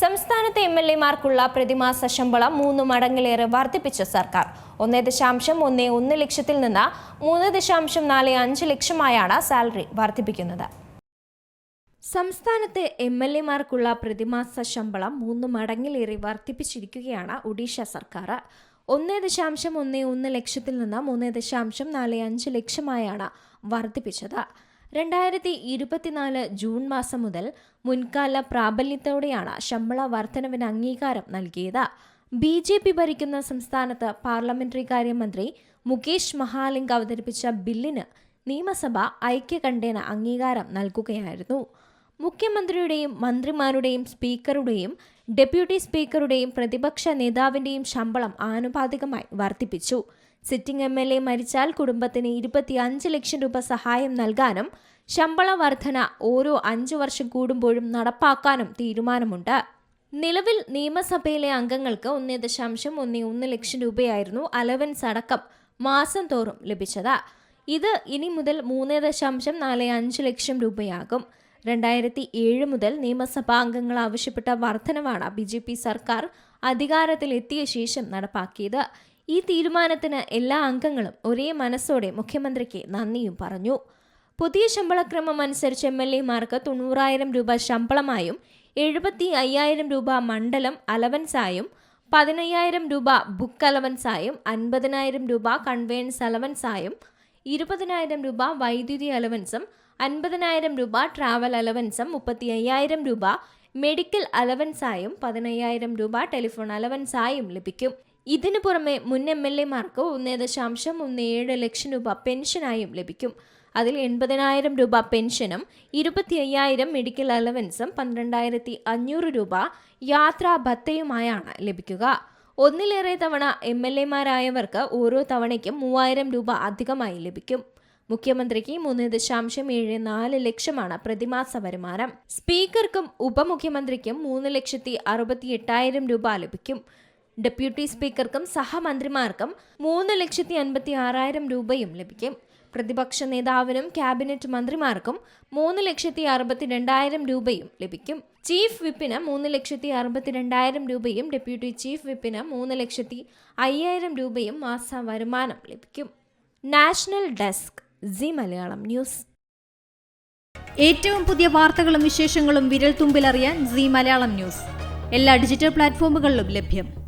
സംസ്ഥാനത്തെ M L എമാർക്കുള്ള പ്രതിമാസ ശമ്പളം മൂന്ന് മടങ്ങിലേറെ വർദ്ധിപ്പിച്ച സർക്കാർ. ഒന്നേ ദശാംശം ഒന്നേ ഒന്ന് ലക്ഷത്തിൽ നിന്ന് മൂന്ന് ദശാംശം നാല് അഞ്ച് ലക്ഷമായാണ് സാലറി വർദ്ധിപ്പിക്കുന്നത്. സംസ്ഥാനത്തെ എം എൽ എമാർക്കുള്ള പ്രതിമാസ ശമ്പളം മൂന്ന് മടങ്ങിലേറെ വർദ്ധിപ്പിച്ചിരിക്കുകയാണ് ഒഡീഷ സർക്കാർ. ഒന്നേ ദശാംശം ഒന്നേ ഒന്ന് ലക്ഷത്തിൽ നിന്ന് മൂന്ന് ദശാംശം നാല് അഞ്ച് ലക്ഷമായാണ് വർദ്ധിപ്പിച്ചത്. രണ്ടായിരത്തി ഇരുപത്തിനാല് ജൂൺ മാസം മുതൽ മുൻകാല പ്രാബല്യത്തോടെയാണ് ശമ്പള വർധനവിന് അംഗീകാരം നൽകിയത്. ബി ജെ പി ഭരിക്കുന്ന സംസ്ഥാനത്ത് പാർലമെന്ററി കാര്യമന്ത്രി മുകേഷ് മഹാലിംഗ് അവതരിപ്പിച്ച ബില്ലിന് നിയമസഭ ഐക്യകണ്ഠേന അംഗീകാരം നൽകുകയായിരുന്നു. മുഖ്യമന്ത്രിയുടെയും മന്ത്രിമാരുടെയും സ്പീക്കറുടെയും ഡെപ്യൂട്ടി സ്പീക്കറുടെയും പ്രതിപക്ഷ നേതാവിന്റെയും ശമ്പളം ആനുപാതികമായി വർദ്ധിപ്പിച്ചു സിറ്റിംഗ് എം എൽ എ മരിച്ചാൽ കുടുംബത്തിന് ഇരുപത്തി അഞ്ച് ലക്ഷം രൂപ സഹായം നൽകാനും ശമ്പള വർധന ഓരോ അഞ്ചു വർഷം കൂടുമ്പോഴും നടപ്പാക്കാനും തീരുമാനമുണ്ട്. നിലവിൽ നിയമസഭയിലെ അംഗങ്ങൾക്ക് ഒന്നേ ദശാംശം ഒന്നേ ഒന്ന് ലക്ഷം രൂപയായിരുന്നു അലവൻസ് അടക്കം മാസം തോറും ലഭിച്ചത്. ഇത് ഇനി മുതൽ മൂന്ന് ദശാംശം നാല് അഞ്ച് ലക്ഷം രൂപയാകും. രണ്ടായിരത്തി ഏഴ് മുതൽ നിയമസഭാ അംഗങ്ങൾ ആവശ്യപ്പെട്ട വർധനവാണ് ബി ജെ പി സർക്കാർ അധികാരത്തിലെത്തിയ ശേഷം നടപ്പാക്കിയത്. ഈ തീരുമാനത്തിന് എല്ലാ അംഗങ്ങളും ഒരേ മനസ്സോടെ മുഖ്യമന്ത്രിക്ക് നന്ദിയും പറഞ്ഞു. പുതിയ ശമ്പളക്രമം അനുസരിച്ച് എം എൽ എമാർക്ക് തൊണ്ണൂറായിരം രൂപ ശമ്പളമായും എഴുപത്തി അയ്യായിരം രൂപ മണ്ഡലം അലവൻസായും പതിനയ്യായിരം രൂപ ബുക്ക് അലവൻസായും അൻപതിനായിരം രൂപ കൺവെയൻസ് അലവൻസായും ഇരുപതിനായിരം രൂപ വൈദ്യുതി അലവൻസും അൻപതിനായിരം രൂപ ട്രാവൽ അലവൻസും മുപ്പത്തി അയ്യായിരം രൂപ മെഡിക്കൽ അലവൻസായും പതിനയ്യായിരം രൂപ ടെലിഫോൺ അലവൻസായും ലഭിക്കും. ഇതിനു പുറമെ മുൻ എം എൽ എമാർക്ക് ഒന്നേ ദശാംശം ഒന്ന് ഏഴ് ലക്ഷം രൂപ പെൻഷനായും ലഭിക്കും. അതിൽ എൺപതിനായിരം രൂപ പെൻഷനും ഇരുപത്തി അയ്യായിരം മെഡിക്കൽ അലവൻസും പന്ത്രണ്ടായിരത്തി അഞ്ഞൂറ് രൂപ യാത്രാ ഭത്തയുമായാണ് ലഭിക്കുക. ഒന്നിലേറെ തവണ എം എൽ എമാരായവർക്ക് ഓരോ തവണയ്ക്കും മൂവായിരം രൂപ അധികമായി ലഭിക്കും. മുഖ്യമന്ത്രിക്ക് മൂന്ന് ദശാംശം ഏഴ് നാല് ലക്ഷമാണ് പ്രതിമാസ വരുമാനം. സ്പീക്കർക്കും ഉപമുഖ്യമന്ത്രിക്കും മൂന്ന് ലക്ഷത്തി അറുപത്തി എട്ടായിരം രൂപ ലഭിക്കും. ഡെപ്യൂട്ടി സ്പീക്കർക്കും സഹമന്ത്രിമാർക്കും മൂന്ന് ലക്ഷത്തി അൻപത്തി ആറായിരം രൂപയും ലഭിക്കും. പ്രതിപക്ഷ നേതാവിനും ക്യാബിനറ്റ് മന്ത്രിമാർക്കും മൂന്ന് ലക്ഷത്തി അറുപത്തി രണ്ടായിരം രൂപയും ലഭിക്കും. ചീഫ് വിപ്പിന് മൂന്ന് ലക്ഷത്തി അറുപത്തി രണ്ടായിരം രൂപയും ഡെപ്യൂട്ടി ചീഫ് വിപ്പിന് മൂന്ന് ലക്ഷത്തി അയ്യായിരം രൂപയും മാസ വരുമാനം ലഭിക്കും. National desk Zee Malayalam news. ഏറ്റവും പുതിയ വാർത്തകളും വിശേഷങ്ങളും വിരൽ തുമ്പിലറിയാൻ സി മലയാളം ന്യൂസ്. എല്ലാ ഡിജിറ്റൽ പ്ലാറ്റ്ഫോമുകളിലും ലഭ്യം.